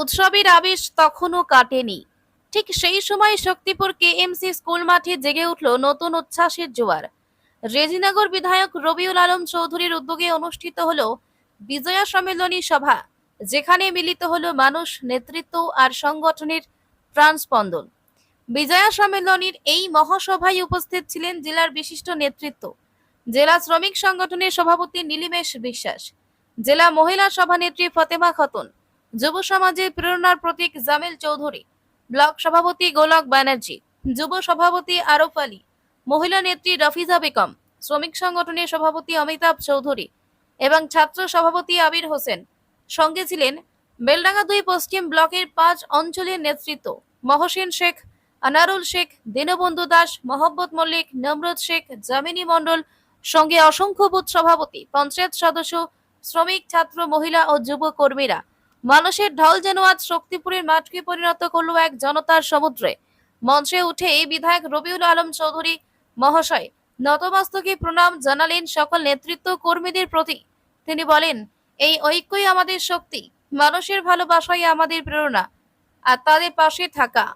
উৎসবের আবেশ তখনও কাটেনি। ঠিক সেই সময় শক্তিপুর কেএমসি স্কুল মাঠে জেগে উঠল নতুন উচ্ছ্বাসের জোয়ার। রেজিনগর বিধায়ক রবিউল আলম চৌধুরীর উদ্যোগে অনুষ্ঠিত হল বিজয়া সম্মেলনী সভা, যেখানে মিলিত হলো মানুষ, নেতৃত্ব আর সংগঠনের প্রাণস্পন্দন। বিজয়া সম্মেলনীর এই মহাসভায় উপস্থিত ছিলেন জেলার বিশিষ্ট নেতৃত্ব জেলা শ্রমিক সংগঠনের সভাপতি নীলিমেশ বিশ্বাস, জেলা মহিলা সভানেত্রী ফতেমা খাতুন, যুব সমাজের প্রেরণার প্রতীক জামিল চৌধুরী, ব্লক সভাপতি গোলক ব্যানার্জি, যুব সভাপতি আরফ আলী, মহিলা নেত্রী রফিজা বেগম, শ্রমিক সংগঠনের সভাপতি অমিতাভ চৌধুরী এবং ছাত্র সভাপতি আবির হোসেন। সঙ্গে ছিলেন বেলডাঙ্গা দুই পশ্চিম ব্লকের পাঁচ অঞ্চলের নেতৃত্ব, মহসিন শেখ, আনারুল শেখ, দীনবন্ধু দাস মোহাম্মদ মল্লিক, নমরুদ শেখ জামিনী মণ্ডল সঙ্গে অসংখ্য বুথ সভাপতি, পঞ্চায়েত সদস্য, শ্রমিক, ছাত্র, মহিলা ও যুব কর্মীরা। মানুষের ঢল যেন আজ শক্তিপুরের মাঠকে পরিণত করল এক জনতার সমুদ্রে। মঞ্চে উঠে এই বিধায়ক রবিউল আলম চৌধুরী মহাশয় নতমস্তকে প্রণাম জানালেন সকল নেতৃত্ব কর্মীদের প্রতি। তিনি বলেন, এই ঐক্যই আমাদের শক্তি, মানুষের ভালোবাসাই আমাদের প্রেরণা, আর তাদের পাশে থাকা,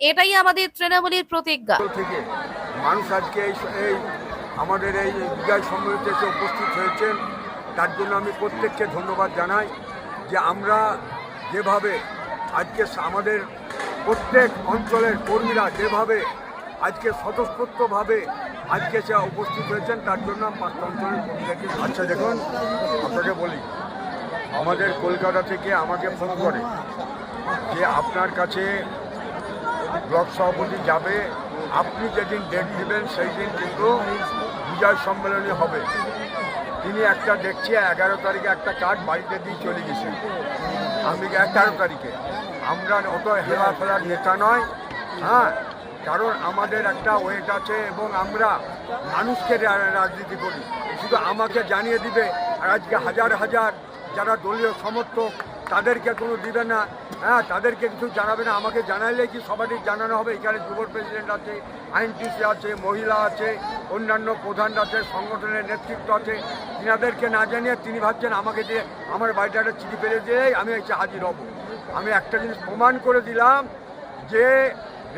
এটাই আমাদের তৃণমূলের প্রতিজ্ঞা। মানুষ আজকে এই আমাদের এই বিজয় সম্মেলনে এসে উপস্থিত হয়েছেন। তার জন্য আমি প্রত্যেককে ধন্যবাদ জানাই যে আমরা যেভাবে আজকে আমাদের প্রত্যেক অঞ্চলের কর্মীরা যেভাবে আজকে স্বতঃস্ফূর্তভাবে আজকে সে উপস্থিত হয়েছেন, তার জন্য পাঁচটা অঞ্চলের কর্মীদেরকে আচ্ছা দেখুন, আপনাকে বলি, আমাদের কলকাতা থেকে আমাকে ফোন করে যে আপনার কাছে ব্লক সভাপতি যাবে আপনি যেদিন ডেট দেবেন সেই দিন কিন্তু বিজয় সম্মেলনী হবে। তিনি একটা দেখছি এগারো তারিখে একটা কার্ড বাড়িতে দিয়ে চলে গেছেন। আমি এগারো তারিখে। আমরা অত হেলা ফেলার নেতা নয় হ্যাঁ? কারণ আমাদের একটা ওয়েট আছে এবং আমরা মানুষকে রাজনীতি করি। শুধু আমাকে জানিয়ে দিবে, আর আজকে হাজার হাজার যারা দলীয় সমর্থক, তাদেরকে কোনো দিবে না। হ্যাঁ তাদেরকে কিছু জানাবে না, আমাকে জানাইলে কি সবারই জানানো হবে। এখানে যুব প্রেসিডেন্ট আছে, আইনটিসি আছে, মহিলা আছে, অন্যান্য প্রধান আছে, সংগঠনের নেতৃত্ব আছে। তিনাদেরকে না জানিয়ে তিনি ভাবছেন আমাকে যে আমার বাড়িটা একটা চিঠি ফেলে দিয়ে আমি এসে হাজির হব। আমি একটা জিনিস প্রমাণ করে দিলাম যে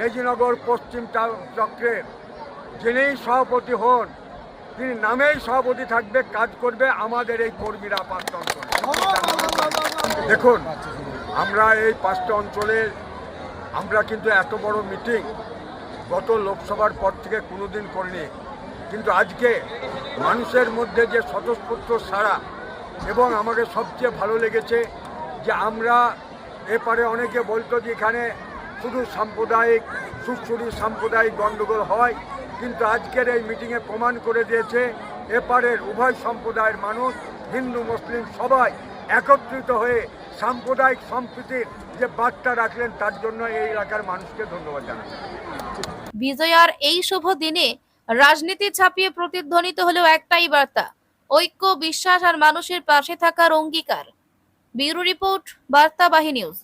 রেজিনগর পশ্চিম চক্রের যিনিই সভাপতি হন, তিনি নামেই সভাপতি থাকবে, কাজ করবে আমাদের এই কর্মীরা অঞ্চলে দেখুন আমরা এই পাঁচটা অঞ্চলের আমরা কিন্তু এত বড় মিটিং গত লোকসভার পর থেকে কোনোদিন করিনি। কিন্তু আজকে মানুষের মধ্যে যে স্বতঃস্ফূর্ত সারা এবং আমাকে সবচেয়ে ভালো লেগেছে যে আমরা এপারে অনেকে বলতো যে এখানে শুধু সাম্প্রদায়িক সুশ্রী সাম্প্রদায়িক গণ্ডগোল হয়, কিন্তু আজকের এই মিটিংয়ে প্রমাণ করে দিয়েছে এপারের উভয় সম্প্রদায়ের মানুষ, হিন্দু, মুসলিম সবাই একত্রিত হয়ে সাম্প্রদায়িক সম্প্রীতির যে বার্তা রাখলেন, তার জন্য এই এলাকার মানুষকে ধন্যবাদ জানাই বিজয়ার এই শুভ দিনে রাজনীতি ছাপিয়ে প্রতিধ্বনিত হলেও একটাই বার্তা, ঐক্য, বিশ্বাস আর মানুষের পাশে থাকার অঙ্গীকার। ব্যুরো রিপোর্ট, বার্তা বাহিনী নিউজ।